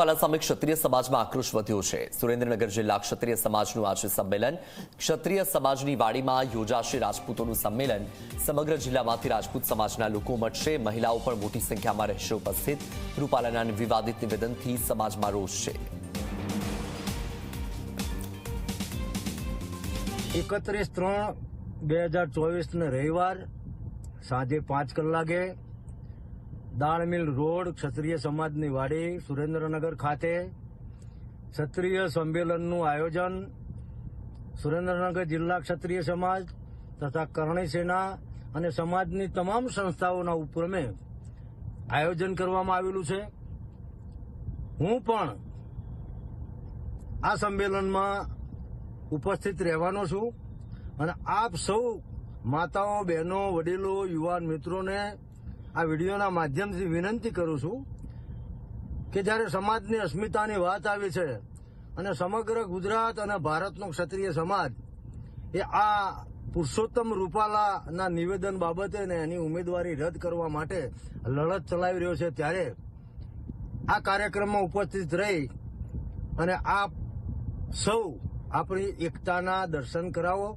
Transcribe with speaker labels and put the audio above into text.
Speaker 1: રૂપાલા સામે ક્ષત્રિય સમાજમાં આક્રોશ વધ્યો છે. સુરેન્દ્રનગર જિલ્લા ક્ષત્રિય સમાજનું આજે સંમેલન. ક્ષત્રિય સમાજની વાડીમાં યોજાશે રાજપૂતોનું સંમેલન. સમગ્ર જિલ્લામાંથી રાજપૂત સમાજના લોકો મળશે. મહિલાઓ પણ મોટી સંખ્યામાં રહેશે ઉપસ્થિત. રૂપાલાના વિવાદિત નિવેદનથી સમાજમાં રોષ છે.
Speaker 2: એકત્રીસ ત્રણ બે હજાર ચોવીસને રવિવાર સાંજે પાંચ કલાકે દાળમિલ રોડ ક્ષત્રિય સમાજની વાડી, સુરેન્દ્રનગર ખાતે ક્ષત્રિય સંમેલનનું આયોજન, સુરેન્દ્રનગર જિલ્લા ક્ષત્રિય સમાજ તથા કરણી સેના અને સમાજની તમામ સંસ્થાઓના ઉપક્રમે આયોજન કરવામાં આવેલું છે. હું પણ આ સંમેલનમાં ઉપસ્થિત રહેવાનો છું અને આપ સૌ માતાઓ, બહેનો, વડીલો, યુવાન મિત્રોને આ વિડીયોના માધ્યમથી વિનંતી કરું છું કે જ્યારે સમાજની અસ્મિતાની વાત આવી છે અને સમગ્ર ગુજરાત અને ભારતનો ક્ષત્રિય સમાજ એ આ પુરુષોત્તમ રૂપાલાના નિવેદન બાબતે ને એની ઉમેદવારી રદ કરવા માટે લડત ચલાવી રહ્યો છે, ત્યારે આ કાર્યક્રમમાં ઉપસ્થિત રહી અને આપ સૌ આપણી એકતાના દર્શન કરાવો.